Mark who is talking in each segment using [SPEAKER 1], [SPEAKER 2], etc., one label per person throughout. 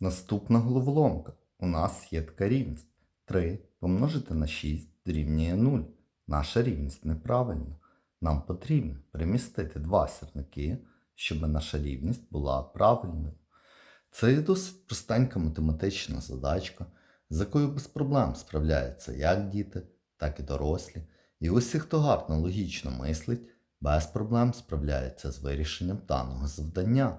[SPEAKER 1] Наступна головоломка. У нас є така рівність. 3 помножити на 6 дорівнює 0. Наша рівність неправильна. Нам потрібно перемістити два сірники, щоб наша рівність була правильною. Це досить простенька математична задачка, з якою без проблем справляються як діти, так і дорослі. І усі, хто гарно логічно мислить, без проблем справляється з вирішенням даного завдання.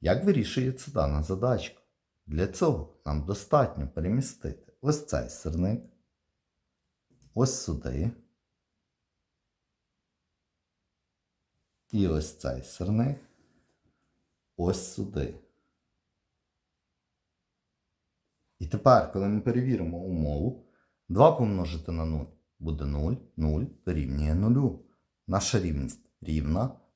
[SPEAKER 1] Як вирішується дана задачка? Для цього нам достатньо перемістити ось цей сирник, ось сюди. І ось цей сирник ось сюди. І тепер, коли ми перевіримо умову, 2 помножити на 0 буде 0, 0 дорівнює 0. Наша рівність рівна,